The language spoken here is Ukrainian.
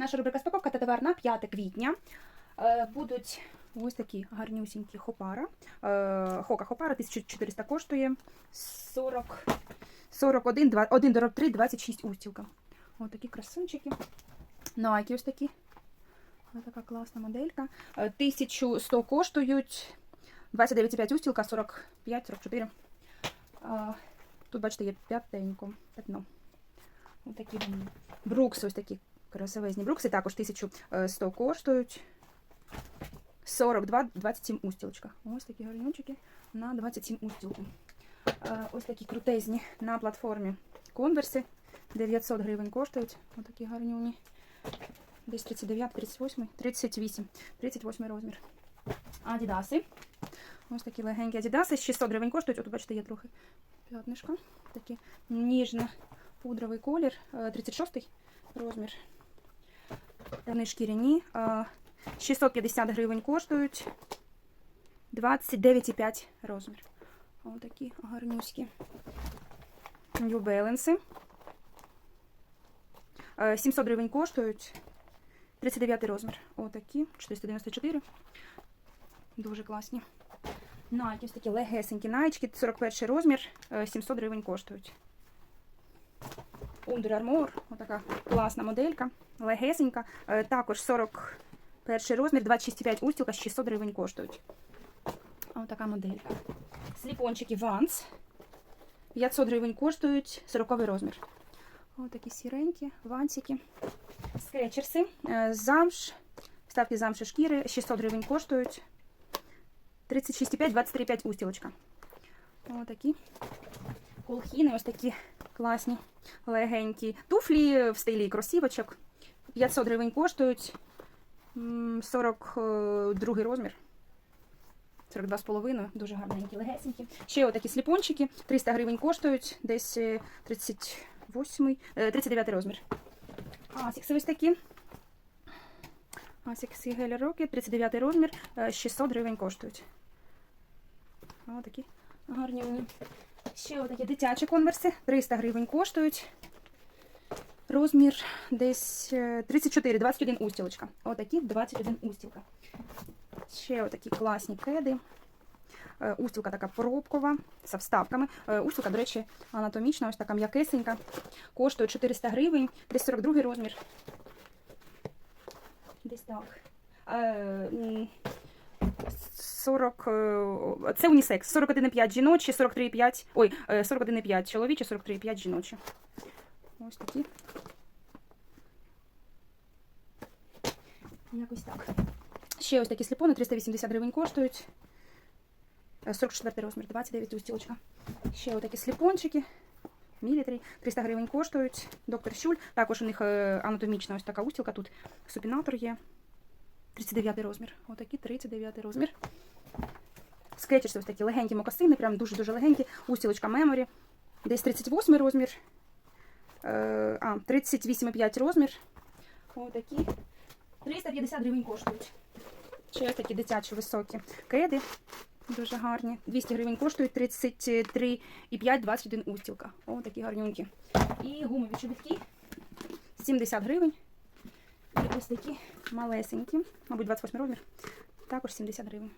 Наша рубрика спаковка та товар на 5 квітня. Е, Будуть ось такі гарнюсінькі хопара. Е, Хока хопара 1400 коштує 40, 41, 2, 1 до 3, 26 устілка. Ось такі красунчики. Найки ось такі. Ось така класна моделька. Е, 1100 коштують 29,5 устілка, 45, 44. Е, Тут, бачите, є п'ятенько, п'ятно. Ось такі вони. Брукси, ось такі красивезні брукси, також 1100 коштують. 42, 27 устілочка. Ось такі гарнючики на 27 устілку. Е, Ось такі крутезні на платформі конверси. 900 гривень коштують. Ось такі гарнюні. Десь 39, 38, 38, 38 розмір. Адідаси. Ось такі легенькі адідаси. 600 гривень коштують. От бачите, є трохи п'ятнишка. Такі ніжно-пудровий колір. Е, 36 розмір. Вони шкіряні. Е, 650 гривень коштують. 29,5 розмір. Ось такі гарнюські. New Balance. Е, 700 гривень коштують. 39 розмір. Отакі. 494. Дуже класні. Найки, ось такі легесенькі найчки. 41 розмір. е, 700 гривень коштують. Under Armour. Отака класна моделька. Легесенька. Е, Також 41 розмір, 26,5 устілка, 600 гривень коштують. Ось така моделька. Сліпончики Vans. 500 гривень коштують 40 розмір. Ось такі сіренькі, вансики. Скетчерси. Е, Замш. Ставки замші шкіри. 600 гривень коштують. 36,5, 23,5 устілочка. Ось такі. Колхіни, ось такі класні, легенькі. Туфлі в стилі кросівочок. 500 гривень коштують. 42 розмір. 42,5, дуже гарненькі, легесенькі. Ще отакі сліпончики. 300 гривень коштують, десь е, 38, е, 39 розмір. Асікси ось такі. Асікси Геля Роки, 39 розмір, е, 600 гривень коштують. О, такі гарні вони. Ще отакі дитячі конверси, 300 гривень коштують. Розмір десь е, 34, 21 устілочка. Отакі 21 устілка. Ще отакі класні кеди. Е, Устілка така пробкова, з вставками. Е, Устілка, до речі, анатомічна, ось така м'якесенька. Коштує 400 гривень, десь 42 розмір. Десь так. Е, м, 40, е, це унісекс. 41,5 жіночі, 43,5, ой, е, 41,5 чоловічі, 43,5 жіночі. Ось такі. Якось так. Ще ось такі сліпони, 380 гривень коштують. Е, 44 розмір, 29 устілочка. Ще ось такі сліпончики. Мілітрі, 300 гривень коштують. Доктор Щуль. Також у них е, анатомічна ось така устілка. Тут супінатор є. 39 розмір. Отакі 39 розмір. Скетчерси ось такі легенькі мокасини, прям дуже-дуже легенькі. Устілочка меморі. Десь 38 розмір. Е, а, 38,5 розмір. Отакі. 350 гривень коштують. Ще ось такі дитячі високі кеди. Дуже гарні. 200 гривень коштують 33,5, 21 устілка. О, такі гарнюнькі. І гумові чобітки. 70 гривень. Ось такі малесенькі. Мабуть, 28 розмір. Також 70 гривень.